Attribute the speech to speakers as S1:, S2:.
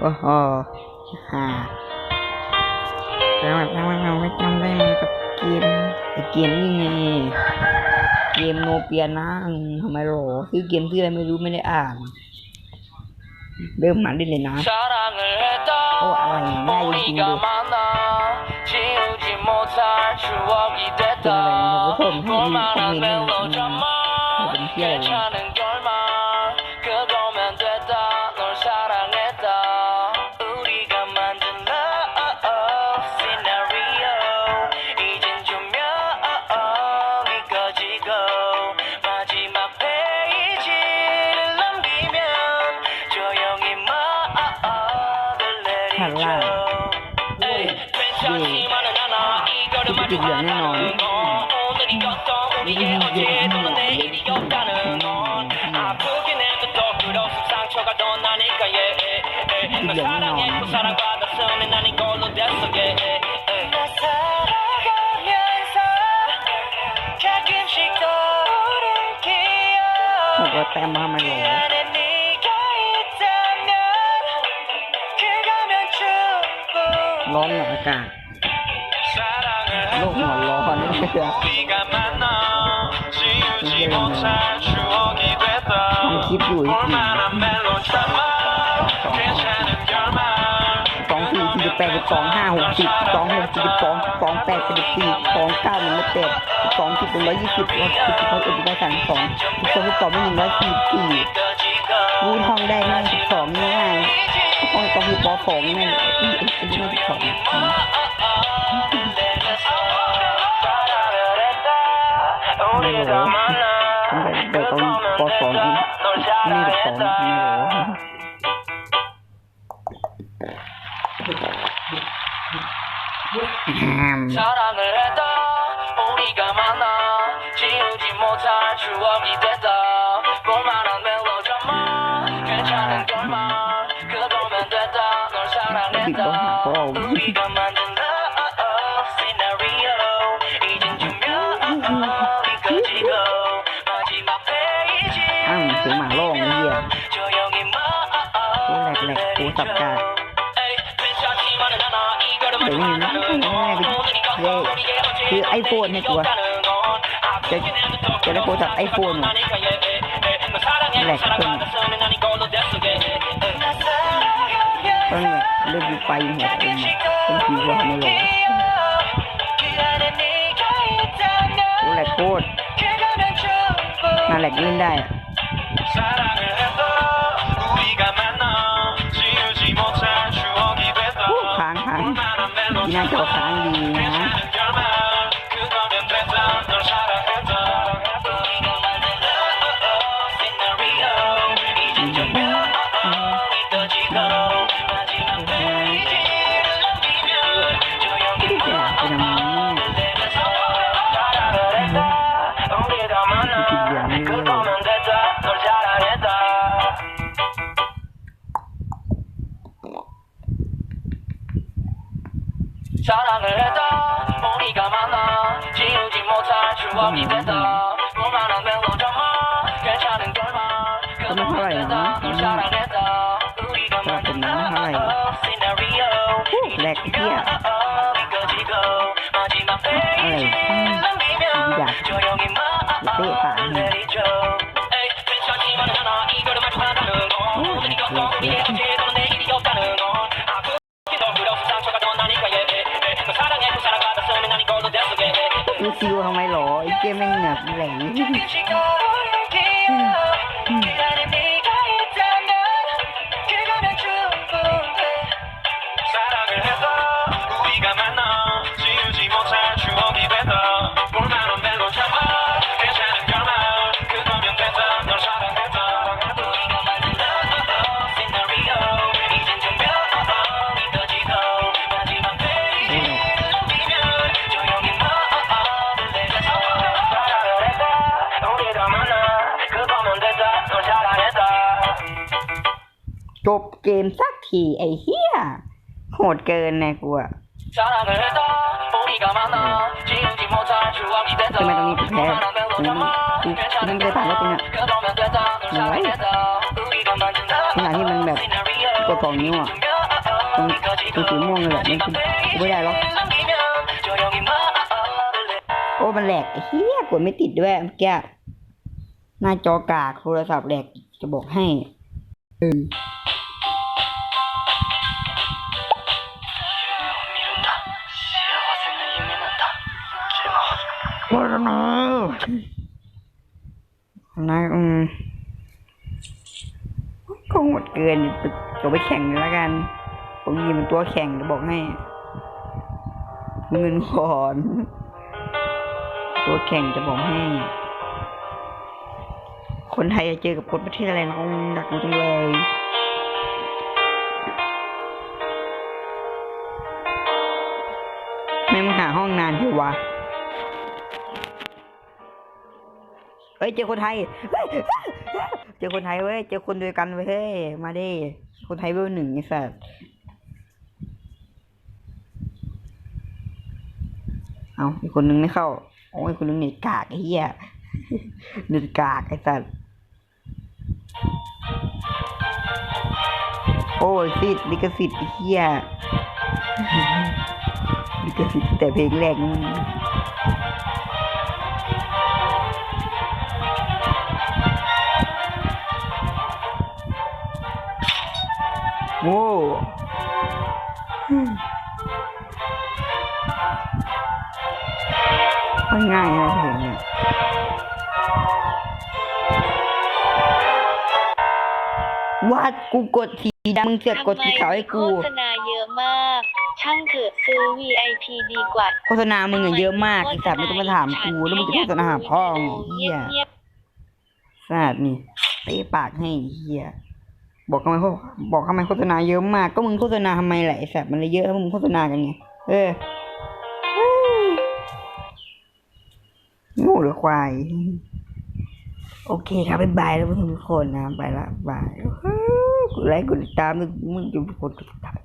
S1: โอ้โหฮ่าแล้วแบบเราไม่จำได้ไหมกับเกมเกมนี่ไงเกมโนเปียนะทำไมหรอซื้อเกมซื้ออะไรไม่รู้ไม่ได้อ่านเริ่มมันได้เลยนะ
S2: โอ้อะไรง่ายจริงเลยเป็นอะไรนะผมให้ดีให้ดีนะเป็นเพี้ยอะไร จุดเหลืองแน่นอนองแน่
S1: อว่าแต้มมาไมหรอร้อนหนัอากาศ สองสี่สี่สิบแปดสิสองห้าหกสิบสองหกสิบสองสองแปดสิบสี่สองเก้าหนึ่งแปดสองสิบหนึ่งร้อยยี่สิบร้อยสิบสิบร้อเอ็ดร้สามสองสิบสองสิบสองไม่หนึ่งร้อยสี่สี่รูท้องได้ไม่สิบสองง่ายห้องก็คือปอสองแม่ที่เอ็ดไม่สิบสอง 거예요. 근데 내가 너무 좋아서 의미를 없는 거예요.
S2: 사랑을 했다 우리가 만나 지우지 못할 추억이 됐다. 볼만한 멜로드만 괜찮은 결말. 그거면 됐다. 널 사랑했다. 우리가 만든 ตับ
S1: กาดเดี๋ยวนี้นะง่าย
S2: ดิเย่
S1: คือไอโฟนเนี่ยตัวจะจะได้โปรตับไอโฟน
S2: แหลกคน
S1: ต้องแบบเล่นไปหัวเองต้องคิดว่าไม่หลยแหลกโคตรน่าแหลกเล่นได้
S2: 样
S1: 小房。 ว่าม่เธอ我把那面露着
S2: 吗？眼下能对吗？可不会的，多少的念头，无一个满足的 scenario。แห
S1: ลกเพี้อะไรอยา
S2: กเต
S1: ดีดูซิวทำไมหรอ
S2: cái manh ngập rảy 사랑을 해서 우리가 만나
S1: บเกมสักทีไอ้เฮียโหดเกินแน่กูอะทำไมตรงนี้แพ้กู
S2: กู
S1: ไม่ได้ผ่านแล้วตรงอะ
S2: ไว้
S1: ขณะที่มันแบบ
S2: กด
S1: สองนิ้วอะมันมันสีม่วงเลยแหละมันกูไม่ได้หรอกโอ้มันแหลกเฮียกดไม่ติดด้วยเมื่อกี้หน้าจอกากโทรศัพท์แหลกจะบอกให้อืม โอ้โหนะอืมก็หมดเกินจะไปแข่งแล้วกันผมมีมันตัวแข่งจะบอกให้เงินก่อน ตัวแข่งจะบอกให้ คนไทยจะเจอกับคนประเทศอะไรนะคงหนักจังเลยแม่มาหาห้องนานเถอวะ ฮ้ยเจอคนไทย เจอคนไทยเว้ย เจอคนด้วยกันเว้ย มาดิ คนไทยเบอร์หนึ่งไอ้สัสเอาอีกคนนึงไม่เข้า โอ้ยคนนึงเน็ตกากไอ้เหี้ยเน็ตกากไอ้สัสโอ้ยสิทธิ์ลิขสิทธิ์ไอ้เหี้ยลิขสิทธิ์แต่เพลงแรก โอ้ไม่ง่ายนะเพลงเนี่ยวัดกูกดสีดำมึงเสือกกดสีขาวให้กู
S3: โฆษณาเยอะมาก ช่างเถอะซื้อ VIP ดีกว่า
S1: โฆษณามึงอะเยอะมากไอ้สัตว์ไม่ต้องมาถามกูแล้วมึงจะโฆษณาหาพ่อมึงไอ้เหี้ย
S3: เงียบ
S1: สัตว์นี่เตะปากให้ไอ้เหี้ย บอกทำไมโฆบอกทำไมโฆษณาเยอะมาก ก็มึงโฆษณาทำไมแหละไอ้สัตว์มันเลยเยอะแล้มึงโฆษณากันไง เออโง่หรือควาย โอเคครับบ๊ายบายแล้วทุกคนนะ ไปละบายกดไลค์กดติดตามมึงมึงจะกดติดตาม